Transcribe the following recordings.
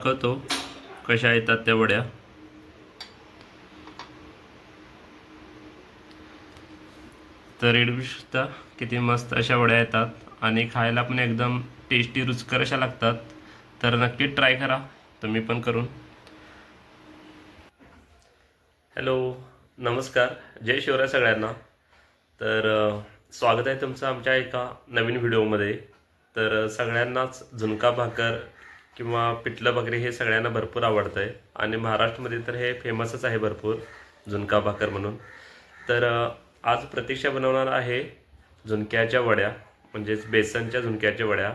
दाखवतो. कशा येतात त्या वड्या. तर इडू शकता किती मस्त अशा वड्या येतात. आणि खायला पण एकदम टेस्टी रुचकर अशा लागतात. तर नक्की ट्राय करा. तुम्ही पण करून. हॅलो नमस्कार. जय शिवराय सगळ्यांना. तर स्वागत आहे तुमचं आमच्या एका नवीन व्हिडिओमध्ये तर सगळ्यांनाच झुणका भाकर किंवा पिठलं भाकरी हे सगळ्यांना भरपूर आवडतं आहे आणि महाराष्ट्रामध्ये तर हे फेमसच आहे भरपूर झुणका भाकर म्हणून. तर आज प्रतीक्षा बनवणार आहे झुणक्याच्या वड्या म्हणजेच बेसनच्या झुणक्याच्या वड्या.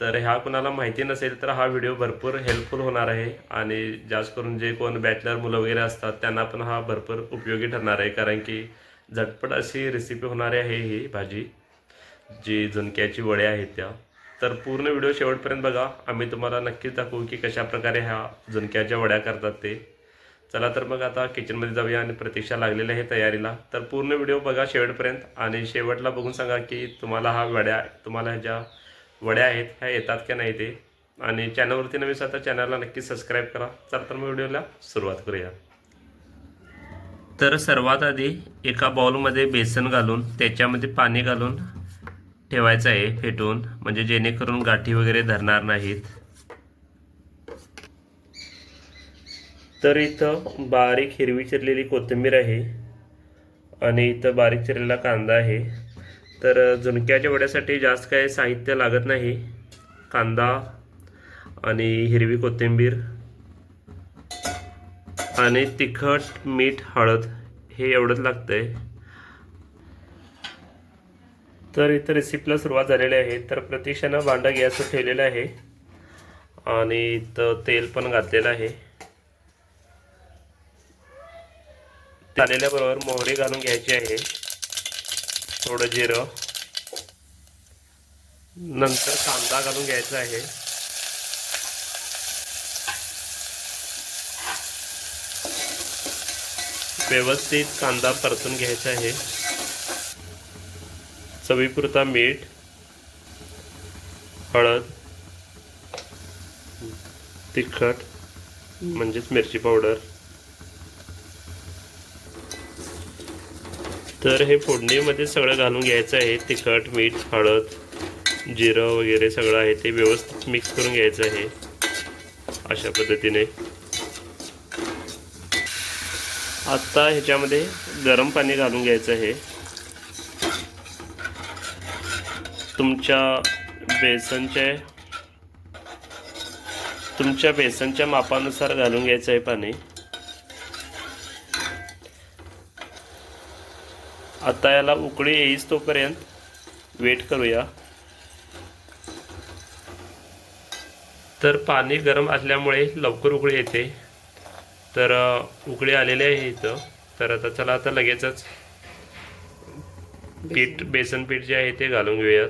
तर ह्या कुणाला माहिती नसेल तर हा व्हिडिओ भरपूर हेल्पफुल होणार आहे. आणि जास्त करून जे कोण बॅचलर मुलं वगैरे असतात त्यांना पण हा भरपूर उपयोगी ठरणार आहे. कारण की झटपट अशी रेसिपी होणारी आहे ही भाजी जी झुणक्याची वड्या आहेत त्या. तर पूर्ण व्हिडिओ शेवटपर्यंत बघा. आम्ही तुम्हाला नक्कीच दाखवू की कशा प्रकारे ह्या झुणक्याच्या वड्या करतात ते. चला तर मग आता किचनमध्ये जाऊया आणि प्रतीक्षा लागलेली आहे तयारीला. तर पूर्ण व्हिडिओ बघा शेवटपर्यंत. आणि शेवटला बघून सांगा की तुम्हाला हा वड्या तुम्हाला ह्या ज्या वड्या आहेत ह्या येतात का नाही ते. आणि चॅनलवरती नवीन असाल चॅनलला नक्की सबस्क्राईब करा. चला तर मग व्हिडिओला सुरुवात करूया. तर सर्वात आधी एका बाउलमध्ये बेसन घालून त्याच्यामध्ये पाणी घालून ठेवायचं आहे फेटून म्हणजे जेणेकरून गाठी वगैरे धरणार नाहीत. तर इथं बारीक हिरवी चिरलेली कोथिंबीर आहे आणि इथं बारीक चिरलेला कांदा आहे. तर झुणक्याच्या वड्यासाठी जास्त काही साहित्य लागत नाही. कांदा आणि हिरवी कोथिंबीर आणि तिखट मीठ हळद हे एवढंच लागतं आहे तर इथं रेसिपीला सुरुवात झालेली आहे. तर प्रतीक्षानं भांडं गॅसवर ठेवलेलं आहे. आणि इथं तेल पण घातलेलं आहे. बरोबर मोहरी घालून घ्यायची आहे. थोडं जिरं. नंतर कांदा घालून घ्यायचा आहे. व्यवस्थित कांदा परतून घ्यायचा आहे. चवीपुरता मीठ हळद तिखट म्हणजेच मिरची पावडर. तर हे फोडणीमध्ये सगळं घालून घ्यायचं आहे. तिखट मीठ हळद जिरं वगैरे सगळं आहे ते व्यवस्थित मिक्स करून घ्यायचं आहे. अशा पद्धतीने. आत्ता ह्याच्यामध्ये गरम पाणी घालून घ्यायचं आहे. तुमच्या बेसनच्या तुमच्या बेसनच्या मापानुसार घालून घ्यायचं आहे पाणी. आता याला उकळी येईस तोपर्यंत वेट करूया. तर पाणी गरम असल्यामुळे लवकर उकळी येते. तर उकळी आलेली आहे इथं. तर आता चला आता लगेचच पीठ बेसन. पीठ जे आहे ते घालून घेऊयात.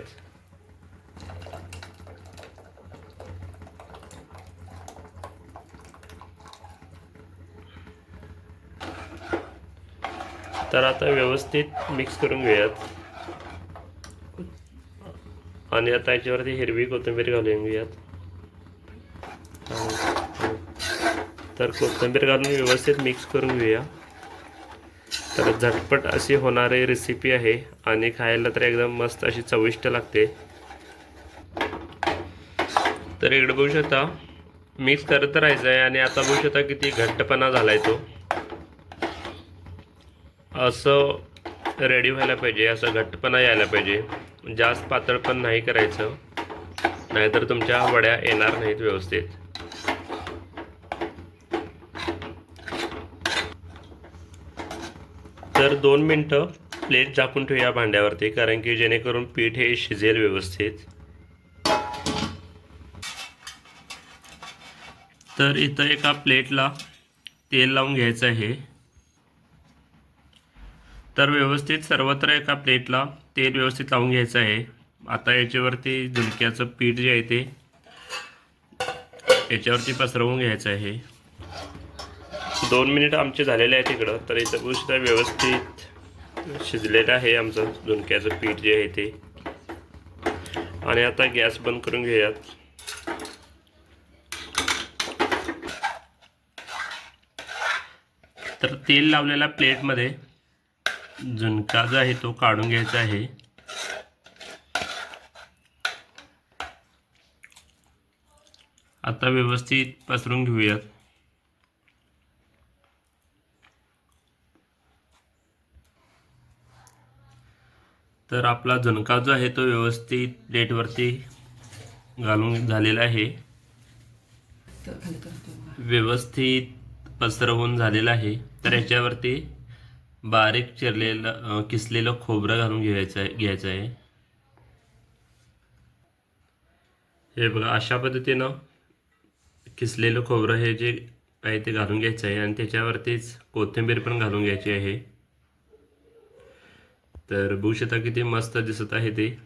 तर आता व्यवस्थित मिक्स करून घेऊयात. आणि आता याच्यावरती हिरवी कोथिंबीर घालून घेऊयात. तर कोथिंबीर घालून व्यवस्थित मिक्स करून घेऊया. तर झटपट अशी होणारी रेसिपी आहे आणि खायला तर एकदम मस्त अशी चविष्ट लागते. तर इकडे बघू शकता मिक्स करत राहायचं आहे आणि आता बघू शकता किती घट्टपणा झालाय तो. असं रेडी व्हायला पाहिजे असं घट्टपणा यायला पाहिजे. जास्त पातळ पण नाही करायचं. नाहीतर तुमच्या वड्या येणार नाहीत व्यवस्थित. तर दोन मिनटं प्लेट झाकून ठेवूया भांड्यावरती कारण की जेणेकरून पीठ हे शिजेल व्यवस्थित. तर इथं एका प्लेटला तेल लावून घ्यायचं आहे. तर व्यवस्थित सर्वत्र एका प्लेटला तेल व्यवस्थित लावून घ्यायचं आहे. आता याच्यावरती झुणक्याचं पीठ जे आहे ते याच्यावरती पसरवून घ्यायचं आहे. दोन मिनिट आमचे झालेले आहेत इकडं. तर इथं गोष्ट व्यवस्थित शिजलेलं आहे आमचं झुणक्याचं पीठ जे आहे ते. आणि आता गॅस बंद करून घेऊयात. तर तेल लावलेल्या प्लेटमध्ये झुणका जो आहे तो काढून घ्यायचा आहे. आता व्यवस्थित पसरून घेऊयात. तर आपला झणका जो आहे तो व्यवस्थित प्लेटवरती घालून झालेला आहे. व्यवस्थित पसरवून झालेला आहे. तर याच्यावरती बारीक चिरलेलं किसलेलं खोबरं घालून घ्यायचं आहे घ्यायचं आहे. हे बघा अशा पद्धतीनं किसलेलं खोबरं हे जे आहे ते घालून घ्यायचं आहे आणि त्याच्यावरतीच कोथिंबीर पण घालून घ्यायची आहे. तर बघू किती मस्त दिसत आहे ते.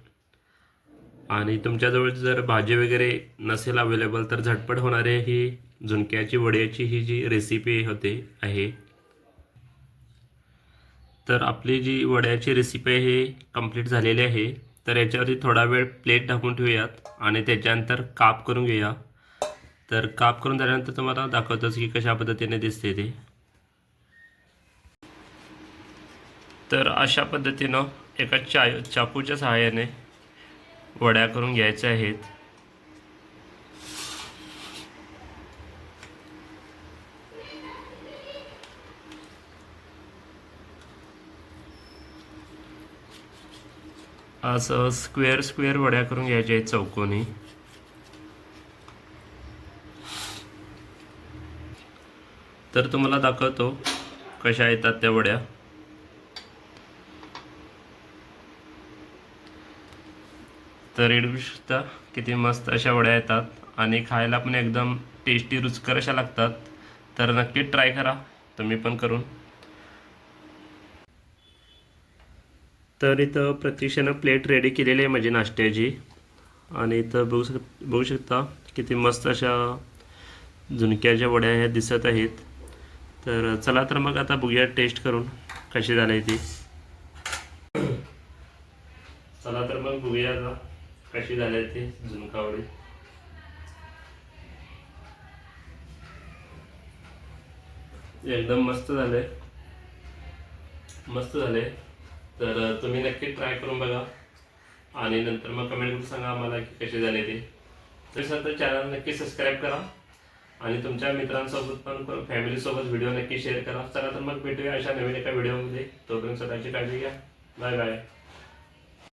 आणि तुमच्याजवळ जर भाजी वगैरे नसेल अवेलेबल तर झटपट होणारे ही झुणक्याची वड्याची ही जी रेसिपी होते आहे. तर आपली जी वड्याची रेसिपी आहे ही कंप्लीट झालेली आहे. तर याच्यावरती थोडा वेळ प्लेट टाकून ठेवूयात आणि त्याच्यानंतर काप करून घेऊया. तर काप करून झाल्यानंतर तुम्हाला दाखवतोच की कशा पद्धतीने दिसते ते. तर अशा पद्धतीनं एका चा चाकूच्या सहाय्याने वड्या करून घ्यायच्या आहेत. असं स्क्वेअर स्क्वेअर वड्या करून घ्यायच्या आहेत चौकोनी. तर तुम्हाला दाखवतो कशा येतात त्या वड्या. तर एवढू शकता किती मस्त अशा वड्या येतात. आणि खायला पण एकदम टेस्टी रुचकर अशा लागतात. तर नक्की ट्राय करा. तुम्ही पण करून. तर इथं प्रतीक्षेनं प्लेट रेडी केलेली आहे माझी नाश्त्याची. आणि इथं बघू शक बघू शकता किती मस्त अशा झुणक्याच्या वड्या ह्या दिसत आहेत. तर चला तर मग आता बघूया टेस्ट करून कशी झाली ती. चला तर मग बघूया आता. कशी झाली ती झुणकावडी एकदम मस्त झाले. मस्त झाले. तर तुम्ही नक्की ट्राय करून बघा. आणि नंतर मग कमेंट करून सांगा आम्हाला की कसे झाले ते. तरी तर चॅनल नक्की सबस्क्राईब करा. आणि तुमच्या मित्रांसोबत पण फॅमिलीसोबत व्हिडिओ नक्की शेअर करा. चला तर मग भेटूया अशा नवीन एका व्हिडिओमध्ये तोपर्यंत स्वतःची काळजी घ्या. Bye bye